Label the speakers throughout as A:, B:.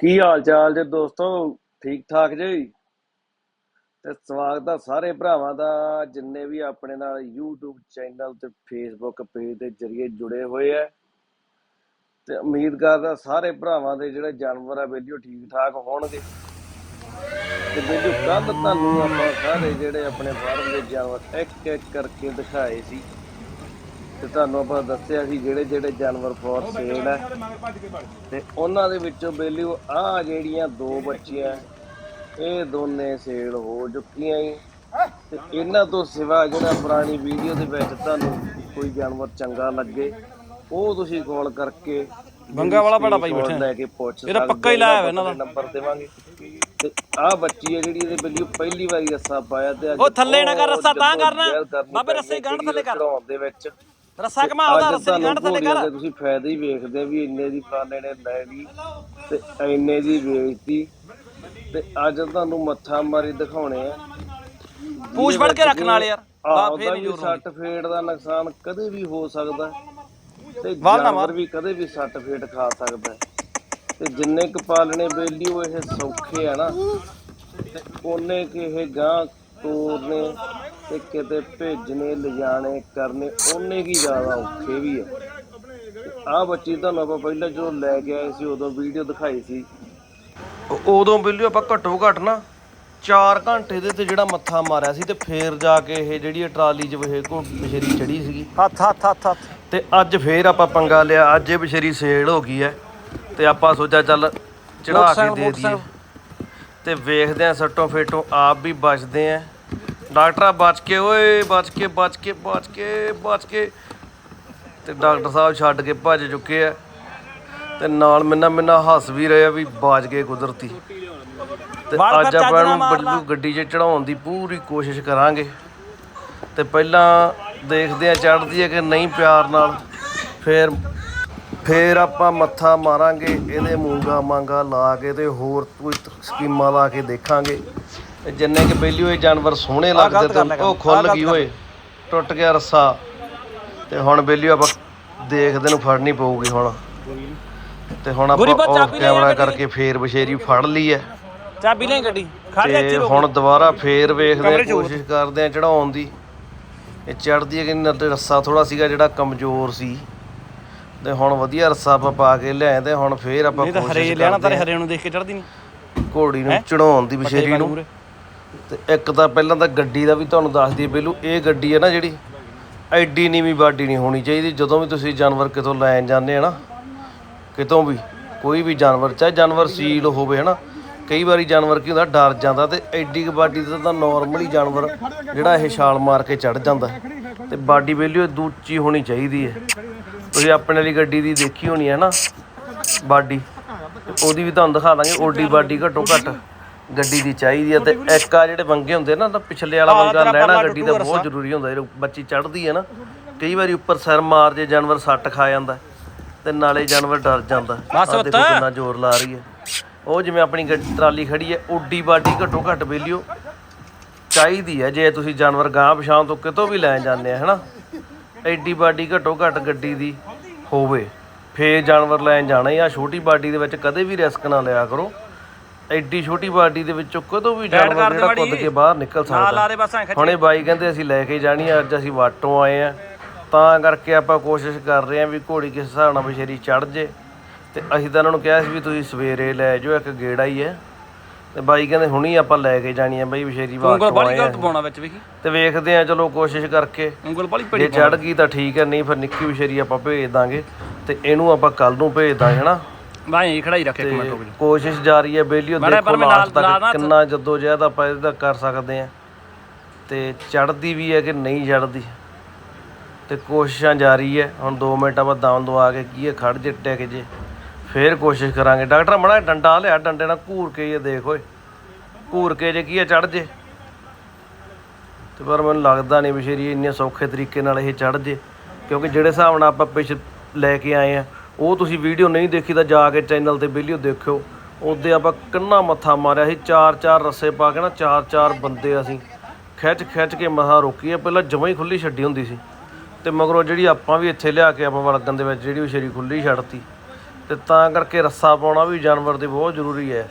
A: ਕੀ ਹਾਲ ਚਾਲ ਜੇ ਦੋਸਤੋ? ਠੀਕ ਠਾਕ ਜੀ? ਤੇ ਸਵਾਗਤ ਆ ਸਾਰੇ ਭਰਾਵਾਂ ਦਾ, ਜਿੰਨੇ ਵੀ ਆਪਣੇ ਨਾਲ YouTube ਚੈਨਲ ਤੇ Facebook ਪੇਜ ਦੇ ਜਰੀਏ ਜੁੜੇ ਹੋਏ ਆ। ਤੇ ਉਮੀਦ ਕਰਦਾ ਸਾਰੇ ਭਰਾਵਾਂ ਦੇ ਜਿਹੜੇ ਜਾਨਵਰ ਆ ਵੀਡੀਓ ਠੀਕ ਠਾਕ ਹੋਣਗੇ। ਤੇ ਵੀਡੀਓ ਕੱਲ ਤੁਹਾਨੂੰ ਆਪਾਂ ਸਾਰੇ ਜਿਹੜੇ ਆਪਣੇ ਫਾਰਮ ਦੇ ਜਾਨਵਰ ਇੱਕ ਇੱਕ ਕਰਕੇ ਦਿਖਾਏ ਸੀ। ਤੇ ਤੁਹਾਨੂੰ ਆਪਾਂ ਦੱਸਿਆ ਸੀ ਜਿਹੜੇ ਜਿਹੜੇ ਜਾਨਵਰ ਫੋਰ ਸੇਲ ਹੈ ਤੇ ਉਹਨਾਂ ਦੇ ਵਿੱਚੋਂ ਬੇਲੀਓ ਆ ਜਿਹੜੀਆਂ ਦੋ ਬੱਚੀਆਂ ਇਹ ਦੋਨੇ ਸੇਲ ਹੋ ਚੁੱਕੀਆਂ ਈ ਤੇ ਇਹਨਾਂ ਤੋਂ ਸਿਵਾ ਜਿਹੜਾ ਪੁਰਾਣੀ ਵੀਡੀਓ ਦੇ ਵਿੱਚ ਤੁਹਾਨੂੰ ਕੋਈ ਜਾਨਵਰ ਚੰਗਾ ਲੱਗੇ ਉਹ ਤੁਸੀਂ ਕਾਲ ਕਰਕੇ
B: ਬੰਗਾ ਵਾਲਾ ਬੜਾ ਪਾਈ ਬੈਠੇ
A: ਲੈ ਕੇ ਪੁੱਛ
B: ਇਹਦਾ ਪੱਕਾ ਹੀ ਲਾਇਆ ਹੋਇਆ ਇਹਨਾਂ ਦਾ।
A: ਨੰਬਰ ਦੇਵਾਂਗੇ ਤੇ ਆ ਬੱਚੀ ਹੈ ਜਿਹੜੀ ਇਹਦੇ ਬੇਲੀਓ ਪਹਿਲੀ ਵਾਰੀ ਰੱਸਾ ਪਾਇਆ ਤੇ ਅੱਜ
B: ਉਹ ਥੱਲੇ ਨਾ ਕਰ, ਰੱਸਾ ਤਾਂ ਕਰਨਾ। ਬਾਬੇ ਰੱਸੇ
A: ਹੈ
B: ਗੰਢ ਥੱਲੇ ਕਰ।
A: ਦੇ ਵਿੱਚ
B: ਰੱਸਾ ਘਮਾ ਉਹਦਾ
A: ਅੱਜ
B: ਰੱਸੇ ਦੀ ਗੰਢ ਥੱਲੇ
A: ਘੋੜੀਆਂ
B: ਕਰ
A: ਦੇ ਤੁਸੀਂ ਫਾਇਦੇ ਹੀ ਵੇਖਦੇ ਵੀ ਇੰਨੇ ਦੀ ਫਲਾਣੇ ਨੇ ਲੈ ਲਈ ਤੇ ਇੰਨੇ ਦੀ ਵੇਚਤੀ। ਤੇ ਅੱਜ ਤੁਹਾਨੂੰ ਮੱਥਾ ਮਾਰੀ ਦਿਖਾਉਣੇ ਆ।
B: ਪੂਛ ਫੜ ਕੇ ਰੱਖਣ ਵਾਲੇ ਯਾਰ ਬਾ ਫੇਰ
A: ਵੀ
B: ਨਹੀਂ ਜ਼ੋਰ
A: ਸੱਟ ਫੇਟ ਦਾ ਨੁਕਸਾਨ ਕਦੇ ਵੀ ਹੋ ਸਕਦਾ। ਹੈ ਤੇ
B: ਨਾ
A: ਜਾਨਵਰ ਵੀ ਕਦੇ ਵੀ ਸੱਟ ਫੇਟ ਖਾ ਸਕਦਾ। ਹੈ ਤੇ ਜਿੰਨੇ ਕੁ ਪਾਲਣੇ ਬੇਲੀ ਉਹ ਇਹ ਸੌਖੇ ਆ ਨਾ। ਤੇ ਉਹਨੇ ਕਿ ਇਹ ਗਾਂ ਤੋਰਨੇ। ਤੇ ਕਿਤੇ ਭੇਜਣੇ ਲਿਜਾਣੇ ਕਰਨੇ ਉਹਨੇ ਕੀ ਜ਼ਿਆਦਾ ਔਖੇ ਵੀ ਆ। ਆ ਬੱਚੀ ਤੁਹਾਨੂੰ ਆਪਾਂ ਪਹਿਲਾਂ ਜਦੋਂ ਲੈ ਕੇ ਆਏ ਸੀ ਉਦੋਂ ਵੀਡੀਓ ਦਿਖਾਈ ਸੀ। ਉਦੋਂ ਬਿੱਲੀ ਆਪਾਂ ਘੱਟੋ ਘੱਟ ਨਾ 4 ਘੰਟੇ ਦੇ ਤੇ ਜਿਹੜਾ ਮੱਥਾ ਮਾਰਿਆ ਸੀ ਤੇ ਫੇਰ ਜਾ ਕੇ ਇਹ ਜਿਹੜੀ ਟਰਾਲੀ 'ਚ ਵੇ ਕੋ ਬਸ਼ੇਰੀ ਚੜੀ ਸੀਗੀ।
B: ਹੱਥ ਹੱਥ ਹੱਥ ਹੱਥ।
A: ਤੇ ਅੱਜ ਫੇਰ ਆਪਾਂ ਪੰਗਾ ਲਿਆ ਅੱਜ ਇਹ ਬਸ਼ੇਰੀ ਸੇਲ ਹੋ ਗਈ ਹੈ ਤੇ ਆਪਾਂ ਸੋਚਿਆ ਚੱਲ ਚੜਾ ਕੇ ਦੇ ਦਈਏ। ਤੇ ਵੇਖਦੇ ਆ ਸੱਟੋਂ ਫੇਟੋਂ ਆਪ ਵੀ ਬਚਦੇ ਆ ਡਾਕਟਰਾ ਬਚ ਕੇ ਓਏ ਬਚ ਕੇ ਬਚ ਕੇ ਬਚ ਕੇ ਬਚ ਕੇ। ਤੇ ਡਾਕਟਰ ਸਾਹਿਬ ਛੱਡ ਕੇ ਭੱਜ ਚੁੱਕੇ ਆ। ਤੇ ਨਾਲ ਮਿੰਨਾ ਮਿੰਨਾ ਹੱਸ ਵੀ ਰਹੇ ਆ ਵੀ ਬਾਜ ਗਏ ਕੁਦਰਤੀ। ਤੇ ਅੱਜ ਆਪਾਂ ਨੂੰ। ਬੱਲੂ ਗੱਡੀ 'ਚ ਚੜਾਉਣ ਦੀ ਪੂਰੀ ਕੋਸ਼ਿਸ਼ ਕਰਾਂਗੇ। ਤੇ ਪਹਿਲਾਂ ਦੇਖਦੇ ਆ ਚੜਦੀ ਹੈ ਕਿ ਨਹੀਂ ਪਿਆਰ ਨਾਲ। ਫੇਰ ਫੇਰ ਆਪਾਂ ਮੱਥਾ ਮਾਰਾਂਗੇ ਇਹਦੇ ਮੂੰਗਾ ਮਾਂਗਾ ਲਾ ਕੇ ਤੇ ਹੋਰ ਕੋਈ ਸਕੀਮਾਂ ਲਾ ਕੇ ਦੇਖਾਂਗੇ। ਤੇ ਜਿੰਨੇ ਕਿ ਪਹਿਲੀ ਹੋਏ ਜਾਨਵਰ ਸੋਹਣੇ ਲੱਗਦੇ ਤੇ ਉਹ ਖੁੱਲ ਗਈ ਹੋਏ ਟੁੱਟ ਗਿਆ ਰੱਸਾ। ਤੇ ਹੁਣ ਬੇਲੀ ਆਪਾਂ ਦੇਖਦੇ ਨੂੰ ਫੜਨੀ ਪਊਗੀ ਹੁਣ। ਤੇ ਹੁਣ ਆਪਾਂ ਕੈਮਰਾ
B: ਆ
A: ਕਰਕੇ ਫੇਰ ਬਸ਼ੇਰੀ ਫੜ ਲਈ ਹੈ।
B: ਚਾਬੀ ਲੈ ਗੱਡੀ। ਖੜ ਜਾ ਇੱਥੇ
A: ਹੁਣ ਦੁਬਾਰਾ ਫੇਰ ਵੇਖਦੇ ਆ। ਕੋਸ਼ਿਸ਼ ਕਰਦੇ ਆ ਚੜਾਉਣ ਦੀ। ਇਹ ਚੜਦੀ ਹੈ ਕਿ ਨਹੀਂ ਤੇ ਰੱਸਾ ਥੋੜਾ ਸੀਗਾ ਜਿਹੜਾ ਕਮਜ਼ੋਰ ਸੀ। ਤੇ ਹੁਣ ਵਧੀਆ ਰੱਸਾ ਆਪਾਂ ਪਾ ਕੇ ਲਿਆਏ ਤੇ ਹੁਣ ਫੇਰ ਆਪਾਂ
B: ਹਰੇ
A: ਕੋਸ਼ਿਸ਼
B: ਲੈਣਾ
A: ਕਰਦੇ
B: ਤਾਰੇ ਹਰੇ ਨੂੰ ਦੇਖ ਕੇ ਚੜਦੀ ਨਹੀਂ।
A: ਆ ਘੋੜੀ ਨੂੰ ਚੜਾਉਣ ਦੀ ਬਸ਼ੇਰੀ ਨੂੰ। ਤੇ ਇੱਕ ਤਾਂ ਪਹਿਲਾਂ ਤਾਂ ਗੱਡੀ ਦਾ ਵੀ ਤੁਹਾਨੂੰ ਦੱਸ ਦਈਏ ਪਹਿਲੂ ਇਹ ਗੱਡੀ ਹੈ ਨਾ ਜਿਹੜੀ, ਐਡੀ ਨੀਵੀਂ ਬਾਡੀ ਨਹੀਂ ਹੋਣੀ ਚਾਹੀਦੀ। ਜਦੋਂ ਵੀ ਤੁਸੀਂ ਜਾਨਵਰ ਕਿਤੋਂ ਲੈਣ ਜਾਂਦੇ ਆ ਨਾ, ਕਿਤੋਂ ਵੀ, ਕੋਈ ਵੀ ਜਾਨਵਰ, ਚਾਹੇ ਜਾਨਵਰ ਸੀਲ ਹੋਵੇ ਹਨਾ, ਕਈ ਵਾਰੀ ਜਾਨਵਰ ਕੀ ਹੁੰਦਾ, ਡਰ ਜਾਂਦਾ ਤੇ ਐਡੀ ਕੁ ਬਾਡੀ ਤੇ ਤਾਂ ਨਾਰਮਲੀ ਜਾਨਵਰ ਜਿਹੜਾ ਇਹ ਛਾਲ ਮਾਰ ਕੇ ਚੜ ਜਾਂਦਾ। ਤੇ ਬਾਡੀ ਵੈਲਿਊ ਦੂਚੀ ਹੋਣੀ ਚਾਹੀਦੀ ਹੈ। ਤੁਸੀਂ ਆਪਣੇ ਵਾਲੀ ਗੱਡੀ ਦੀ ਦੇਖੀ ਹੋਣੀ ਹੈ ਨਾ, ਬਾਡੀ ਉਹਦੀ ਵੀ ਤੁਹਾਨੂੰ ਦਿਖਾ ਦਾਂਗੇ ਓਡੀ ਬਾਡੀ ਘੱਟੋ ਘੱਟ। ਗੱਡੀ ਦੀ ਚਾਹੀਦੀ ਹੈ ਤੇ ਇੱਕ ਆ ਜਿਹੜੇ ਵੰਗੇ ਹੁੰਦੇ ਨਾ ਤਾਂ ਪਿਛਲੇ ਵਾਲਾ ਵੰਗਾ ਲੈਣਾ ਗੱਡੀ ਦਾ ਬਹੁਤ ਜ਼ਰੂਰੀ ਹੁੰਦਾ ਜਦੋਂ ਬੱਚੀ ਚੜਦੀ ਹੈ ਨਾ ਕਈ ਵਾਰੀ ਉੱਪਰ ਸਿਰ ਮਾਰ ਜੇ ਜਾਨਵਰ ਸੱਟ ਖਾ ਜਾਂਦਾ ਤੇ ਨਾਲੇ ਜਾਨਵਰ ਡਰ ਜਾਂਦਾ
B: ਬਸ
A: ਕਿੰਨਾ ਜ਼ੋਰ ਲਾ ਰਹੀ ਹੈ ਉਹ ਜਿਵੇਂ ਆਪਣੀ ਗੱਡੀ ਟਰਾਲੀ ਖੜੀ ਹੈ ਓਡੀ ਬਾਡੀ ਘੱਟੋ ਘੱਟ ਬੇਲਿਓ ਚਾਹੀਦੀ ਹੈ ਜੇ ਤੁਸੀਂ ਜਾਨਵਰ ਗਾਂ ਪਛਾਣ ਤੋਂ ਕਿਤੋਂ ਵੀ ਲੈ ਜਾਂਦੇ ਆ ਹਨਾ? ਐਡੀ ਬਾਡੀ ਘੱਟੋ ਘੱਟ ਗੱਡੀ ਦੀ ਹੋਵੇ ਫੇਰ ਜਾਨਵਰ ਲੈਣ ਜਾਣਾ ਜਾਂ ਛੋਟੀ ਬਾਡੀ ਦੇ ਵਿੱਚ ਕਦੇ ਵੀ ਰਿਸਕ ਨਾ ਲਿਆ ਕਰੋ। ਐਡੀ ਛੋਟੀ ਬਾਡੀ ਦੇ ਵਿੱਚੋਂ ਕਦੋਂ ਵੀ ਜਾਨਵਰ ਜਿਹੜਾ ਕੁੱਦ ਕੇ ਬਾਹਰ ਨਿਕਲ ਸਕਦਾ। ਹੁਣੇ ਬਾਈ ਕਹਿੰਦੇ ਅਸੀਂ ਲੈ ਕੇ ਜਾਣੀ ਆ ਅੱਜ ਅਸੀਂ ਵਾਟੋਂ ਆਏ ਆ। ਤਾਂ ਕਰਕੇ ਆਪਾਂ ਕੋਸ਼ਿਸ਼ ਕਰ ਰਹੇ ਆ ਵੀ ਘੋੜੀ ਕਿਸ ਹਿਸਾਬ ਨਾਲ ਬਸ਼ੇਰੀ ਚੜ ਜੇ। ਤੇ ਅਸੀਂ ਤਾਂ ਉਹਨਾਂ ਨੂੰ ਕਿਹਾ ਸੀ ਵੀ ਤੁਸੀਂ ਸਵੇਰੇ ਲੈ ਜਾਓ ਇੱਕ ਗੇੜਾ ਹੀ ਹੈ ਤੇ ਬਾਈ ਕਹਿੰਦੇ ਹੁਣੀ ਆਪਾਂ ਲੈ ਕੇ ਜਾਣੀ ਆ ਬਈ ਬਸ਼ੇਰੀ
B: ਉਂਗਲ ਬਾਲੀ
A: ਆਏ ਆ।
B: ਗਲਤ ਪਾਉਣਾ ਵਿੱਚ ਵੇਖੀ।
A: ਤੇ ਵੇਖਦੇ ਆ ਚਲੋ ਕੋਸ਼ਿਸ਼ ਕਰਕੇ।
B: ਉਂਗਲ ਬਾਲੀ
A: ਜੇ
B: ਪੜੀ
A: ਚੜ ਗਈ ਤਾਂ ਠੀਕ ਹੈ ਨਹੀਂ ਫਿਰ ਨਿੱਕੀ ਬਸ਼ੇਰੀ ਆਪਾਂ ਭੇਜ ਦਾਂਗੇ। ਤੇ ਇਹਨੂੰ ਆਪਾਂ ਕੱਲ ਨੂੰ ਭੇਜ ਦਾਂਗੇ ਹਨਾ?
B: ਬਾਈ ਇਹ ਖੜਾਈ ਰੱਖ ਇੱਕ ਮਿੰਟ ਰੁਕ ਜਾ।
A: ਕੋਸ਼ਿਸ਼ ਜਾਰੀ ਹੈ ਬੇਲੀਓ
B: ਮਾੜਾ
A: ਦੇਖੋ
B: ਮੈਂ ਨਾਲ-
A: ਲਾਸਟ
B: ਨਾਲ
A: ਤੱਕ
B: ਨਾ-
A: ਕਿੰਨਾ ਜੱਦੋ ਜਹਿਦ ਆਪਾਂ ਇਹਦਾ ਕਰ ਸਕਦੇ ਆ ਤੇ ਚੜਦੀ ਵੀ ਹੈ ਕਿ ਨਹੀਂ ਚੜਦੀ ਤੇ ਕੋਸ਼ਿਸ਼ਾਂ ਜਾਰੀ ਹੈ। ਹੁਣ 2 ਮਿੰਟ ਆਪਾਂ ਦਮ ਦਵਾ ਕੇ ਕੀ ਹੈ ਖੜ ਜੇ ਟਿਕ ਜੇ। ਫੇਰ ਕੋਸ਼ਿਸ਼ ਕਰਾਂਗੇ। ਡਾਕਟਰ ਮੜਾ ਡੰਡਾ ਲਿਆ ਡੰਡੇ ਨਾਲ ਘੂਰ ਕੇ ਇਹ ਦੇਖ ਓਏ। ਘੂਰ ਕੇ ਜੇ ਕੀ ਹੈ ਚੜ ਜੇ। ਤੇ ਪਰ ਮੈਨੂੰ ਲੱਗਦਾ ਨਹੀਂ ਬਸ਼ੇਰੀ ਇੰਨੇ ਸੌਖੇ ਤਰੀਕੇ ਨਾਲ ਇਹ ਚੜ ਜੇ। ਕਿਉਂਕਿ ਜਿਹੜੇ ਹਿਸਾਬ ਨਾਲ ਆਪਾਂ ਪਿਛ ਲੈ ਕੇ ਆਏ ਆ ਉਹ ਤੁਸੀਂ ਵੀਡੀਓ ਨਹੀਂ ਦੇਖੀ ਤਾਂ ਜਾ ਕੇ ਚੈਨਲ ਤੇ ਵੀਡੀਓ ਦੇਖਿਓ। ਉਹਦੇ ਆਪਾਂ ਕਿੰਨਾ ਮੱਥਾ ਮਾਰਿਆ ਸੀ ਚਾਰ ਚਾਰ ਰੱਸੇ ਪਾ ਕੇ ਨਾ ਚਾਰ ਚਾਰ ਬੰਦੇ ਅਸੀਂ ਖਿੱਚ ਖਿੱਚ ਕੇ ਮਸਾਂ ਰੋਕੀ ਆ ਪਹਿਲਾਂ ਜਮਾਂ ਹੀ ਖੁੱਲੀ ਛੱਡੀ ਹੁੰਦੀ ਸੀ। ਤੇ ਮਗਰੋਂ ਜਿਹੜੀ ਆਪਾਂ ਵੀ ਇੱਥੇ ਲਿਆ ਕੇ ਆਪਾਂ ਵਲਗਣ ਦੇ ਵਿੱਚ ਜਿਹੜੀ ਬਸ਼ੇਰੀ ਖੁੱਲੀ ਛੱਡਤੀ। ਤੇ ਤਾਂ ਕਰਕੇ ਰੱਸਾ ਪਾਉਣਾ ਵੀ ਜਾਨਵਰ ਦੇ ਬਹੁਤ ਜ਼ਰੂਰੀ ਹੈ।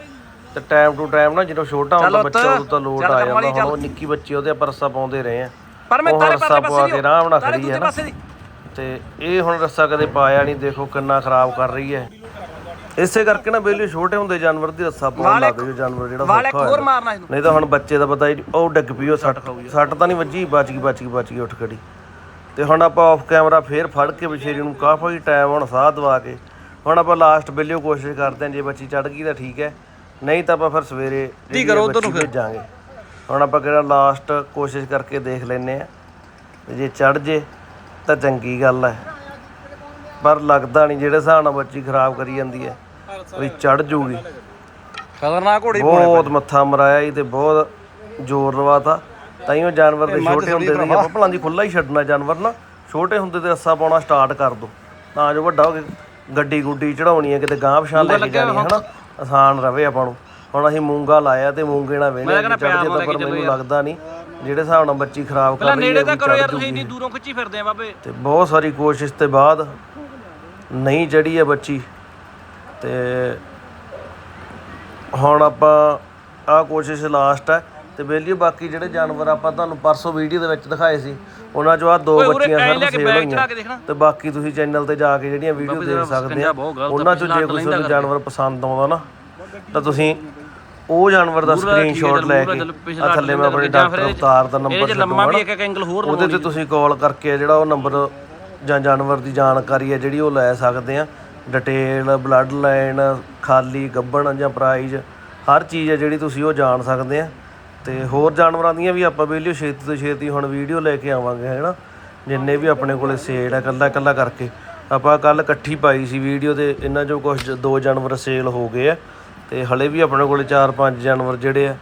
A: ਤੇ ਟਾਈਮ ਟੂ ਟਾਈਮ ਨਾ ਜਦੋਂ ਛੋਟਾ ਹੁੰਦਾ ਬੱਚਾ ਉਦੋਂ ਤਾਂ ਲੋਟ ਆ ਜਾਂਦਾ। ਹੁਣ। ਉਹ ਨਿੱਕੀ ਬੱਚੀ ਉਹਦੇ ਆਪਾਂ ਰੱਸਾ ਪਾਉਂਦੇ ਰਹੇ ਆ
B: ਪਰ ਮੈਂ
A: ਉਹ
B: ਤਾਰੇ ਪਾਸੇ
A: ਕੇ ਆਰਾਮ ਨਾਲ ਖੜੀ ਹੈ
B: ਦੂਜੇ
A: ਨਾ।
B: ਪਾਸੇ ਦੀ।
A: ਤੇ ਇਹ ਹੁਣ ਰੱਸਾ ਕਦੇ ਪਾਇਆ ਨਹੀਂ ਦੇਖੋ ਕਿੰਨਾ ਖਰਾਬ ਕਰ ਰਹੀ ਹੈ। ਇਸੇ ਕਰਕੇ ਨਾ ਬੇਲੀ ਛੋਟੇ ਹੁੰਦੇ ਜਾਨਵਰ ਦੀ ਰੱਸਾ ਪਾਉਣ ਲੱਗ ਗਏ ਜਾਨਵਰ ਜਿਹੜਾ
B: ਵਾਲ ਹੋਰ ਮਾਰਨਾ ਇਹਨੂੰ।
A: ਨਹੀਂ ਤਾਂ ਹੁਣ ਬੱਚੇ ਦਾ ਪਤਾ ਹੀ ਉਹ ਡਿੱਗ ਪਈ ਉਹ ਸੱਟ ਸੱਟ ਤਾਂ ਨਹੀਂ ਵੱਜੀ ਬਚ ਗਈ ਬਚ ਗਈ ਬਚ ਗਈ ਉੱਠ ਖੜੀ। ਤੇ ਹੁਣ ਆਪਾਂ ਆਫ ਕੈਮਰਾ ਫੇਰ ਫੜ ਕੇ ਵਿਸ਼ੇਰੀ ਨੂੰ ਕਾਫੀ ਟਾਈਮ ਹੁਣ ਸਾਹ ਦਵਾ ਕੇ ਹੁਣ ਆਪਾਂ ਲਾਸਟ ਵੇਲੇ ਕੋਸ਼ਿਸ਼ ਕਰਦੇ ਹਾਂ ਜੇ ਬੱਚੀ ਚੜ ਗਈ ਤਾਂ ਠੀਕ ਹੈ ਨਹੀਂ ਤਾਂ ਆਪਾਂ ਫਿਰ ਸਵੇਰੇ
B: ਕੀ ਕਰੋ ਉੱਧਰ ਨੂੰ ਫਿਰ?
A: ਭੇਜਾਂਗੇ। ਹੁਣ ਆਪਾਂ ਕਿਹੜਾ ਲਾਸਟ ਕੋਸ਼ਿਸ਼ ਕਰਕੇ ਦੇਖ ਲੈਨੇ ਆ ਜੇ ਚੜ ਜੇ ਤਾਂ ਚੰਗੀ ਗੱਲ ਹੈ। ਪਰ ਲੱਗਦਾ ਨਹੀਂ ਜਿਹੜੇ ਹਿਸਾਬ ਨਾਲ ਬੱਚੀ ਖਰਾਬ ਕਰੀ ਜਾਂਦੀ ਹੈ ਵੀ ਚੜ ਜੂਗੀ।
B: ਖਤਰਨਾਕ ਘੋੜੀ
A: ਬਹੁਤ ਮੱਥਾ ਮਰਾਇਆ ਹੀ ਤੇ ਬਹੁਤ ਜ਼ੋਰ ਲਵਾਤਾ। ਤਾਈਓ ਜਾਨਵਰ ਦੇ ਛੋਟੇ ਹੁੰਦੇ ਦੇ ਆਪਾਂ ਭਲਾਂ ਦੀ ਖੁੱਲਾ ਹੀ ਛੱਡਣਾ ਜਾਨਵਰ ਨਾ। ਛੋਟੇ ਹੁੰਦੇ ਤੇ ਰੱਸਾ ਪਾਉਣਾ ਸਟਾਰਟ ਕਰ ਦੋ। ਤਾਂ ਜੋ ਵੱਡਾ ਹੋ ਕੇ ਗੱਡੀ ਗੁੱਡੀ ਚੜਾਉਣੀ ਹੈ ਕਿਤੇ ਗਾਂਹ ਪਛਾਣ ਲੈ ਕੇ ਜਾਣੀ ਹੈ ਹਨਾ? ਆਸਾਨ ਰਵੇ ਆਪਾਂ ਨੂੰ। ਹੁਣ ਅਸੀਂ ਮੂੰਗਾ ਲਾਇਆ ਤੇ ਮੂੰਗੇ ਨਾਲ ਵੇਣੇ ਚੜ ਜੇ ਤਾਂ ਪਰ ਮੈਨੂੰ ਲੱਗਦਾ ਨਹੀਂ। ਜਿਹੜੇ ਹਿਸਾਬ ਨਾਲ ਬੱਚੀ ਖਰਾਬ ਕਰ ਰਹੀ ਹੈ
B: ਨੇੜੇ ਤਾਂ ਕਰੋ ਯਾਰ ਤੁਸੀਂ। ਇੰਨੀ ਦੂਰੋਂ ਖਿੱਚੀ ਫਿਰਦੇ ਆ ਬਾਬੇ।
A: ਤੇ ਬਹੁਤ ਸਾਰੀ ਕੋਸ਼ਿਸ਼ ਤੇ ਬਾਅਦ ਨਹੀਂ ਚੜੀ ਹੈ ਬੱਚੀ। ਤੇ ਹੁਣ ਆਪਾਂ ਆਹ ਕੋਸ਼ਿਸ਼ ਲਾਸਟ ਹੈ। ਤੇ ਬੇਲੀ ਬਾਕੀ ਜਿਹੜੇ ਜਾਨਵਰ ਆਪਾਂ ਤੁਹਾਨੂੰ ਪਰਸੋਂ ਵੀਡੀਓ ਦੇ ਵਿੱਚ ਦਿਖਾਏ ਸੀ ਉਹਨਾਂ ਚੋਂ ਆ ਦੋ ਬੱਚੀਆਂ ਸਰ
B: ਬੈਗ
A: ਹੋਈਆਂ। ਤੇ ਬਾਕੀ ਤੁਸੀਂ ਚੈਨਲ ਤੇ ਜਾ ਕੇ ਜਿਹੜੀਆਂ ਵੀਡੀਓ ਦੇਖ ਸਕਦੇ ਆ। ਉਹਨਾਂ ਚੋਂ ਜੇ ਕੋਈ ਤੁਹਾਨੂੰ ਜਾਨਵਰ ਪਸੰਦ ਆਉਂਦਾ ਨਾ ਤਾਂ ਤੁਸੀਂ ਉਹ ਜਾਨਵਰ ਦਾ ਸਕਰੀਨਸ਼ਾਟ ਲੈ ਕੇ ਆ ਥੱਲੇ ਮੈਂ ਆਪਣੇ ਡਾਕਟਰ ਅਵਤਾਰ ਦਾ ਨੰਬਰ
B: ਜੇ ਲੰਮਾ ਵੀ ਇੱਕ ਇੱਕ ਐਂਗਲ ਹੋਰ
A: ਉਹਦੇ ਤੇ ਤੁਸੀਂ ਕਾਲ ਕਰਕੇ ਜਿਹੜਾ ਉਹ ਨੰਬਰ ਜਾਂ ਜਾਨਵਰ ਦੀ ਜਾਣਕਾਰੀ ਹੈ ਜਿਹੜੀ ਉਹ ਲੈ ਸਕਦੇ ਆ। ਡਿਟੇਲ ਬਲੱਡ ਲਾਈਨ ਖਾਲੀ ਗੱਬਣ ਜਾਂ ਪ੍ਰਾਈਜ਼ ਹਰ ਚੀਜ਼ ਹੈ ਜਿਹੜੀ ਤੁਸੀਂ ਉਹ ਜਾਣ ਸਕਦੇ ਆ। ਤੇ ਹੋਰ ਜਾਨਵਰਾਂ ਦੀਆਂ ਵੀ ਆਪਾਂ ਵੀਡੀਓ ਛੇਤੀ ਤੋਂ ਛੇਤੀ ਹੁਣ ਵੀਡੀਓ ਲੈ ਕੇ ਆਵਾਂਗੇ ਹੈਨਾ ਜਿੰਨੇ ਵੀ ਆਪਣੇ ਕੋਲੇ ਸੇਲ ਹੈ ਕੱਲਾ ਕੱਲਾ ਕਰਕੇ। ਆਪਾਂ ਕੱਲ ਇਕੱਠੀ ਪਾਈ ਸੀ ਵੀਡੀਓ ਤੇ ਇਹਨਾਂ ਚੋਂ ਕੁਝ ਦੋ ਜਾਨਵਰ ਸੇਲ ਹੋ ਗਏ ਆ। ਤੇ ਹਲੇ ਵੀ ਆਪਣੇ ਕੋਲੇ 4-5 ਜਾਨਵਰ ਜਿਹੜੇ ਆ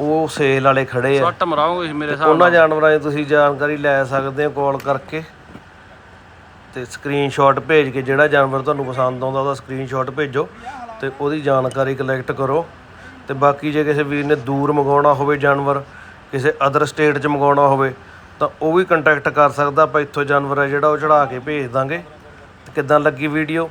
A: ਉਹ ਸੇਲ ਵਾਲੇ ਖੜੇ ਆ।
B: ਸੱਟ ਮਰਾਓਗੇ ਮੇਰੇ ਹਿਸਾਬ
A: ਉਹਨਾਂ ਜਾਨਵਰਾਂ ਦੀ ਤੁਸੀਂ ਜਾਣਕਾਰੀ ਲੈ ਸਕਦੇ ਹੋ ਕਾਲ ਕਰਕੇ। ਤੇ ਸਕਰੀਨਸ਼ਾਟ ਭੇਜ ਕੇ ਜਿਹੜਾ ਜਾਨਵਰ ਤੁਹਾਨੂੰ ਪਸੰਦ ਆਉਂਦਾ ਉਹਦਾ ਸਕਰੀਨਸ਼ਾਟ ਭੇਜੋ ਤੇ ਉਹਦੀ ਜਾਣਕਾਰੀ ਕਲੈਕਟ ਕਰੋ। ਤੇ ਬਾਕੀ ਜੇ ਕਿਸੇ ਵੀਰ ਨੇ ਦੂਰ ਮੰਗਾਉਣਾ ਹੋਵੇ ਜਾਨਵਰ ਕਿਸੇ ਅਦਰ ਸਟੇਟ 'ਚ ਮੰਗਾਉਣਾ ਹੋਵੇ ਤਾਂ ਉਹ ਵੀ ਕੰਟੈਕਟ ਕਰ ਸਕਦਾ। ਆਪਾਂ ਇੱਥੋਂ ਜਾਨਵਰ ਹੈ ਜਿਹੜਾ ਉਹ ਚੜਾ ਕੇ ਭੇਜ ਦਾਂਗੇ। ਕਿੱਦਾਂ ਲੱਗੀ ਵੀਡੀਓ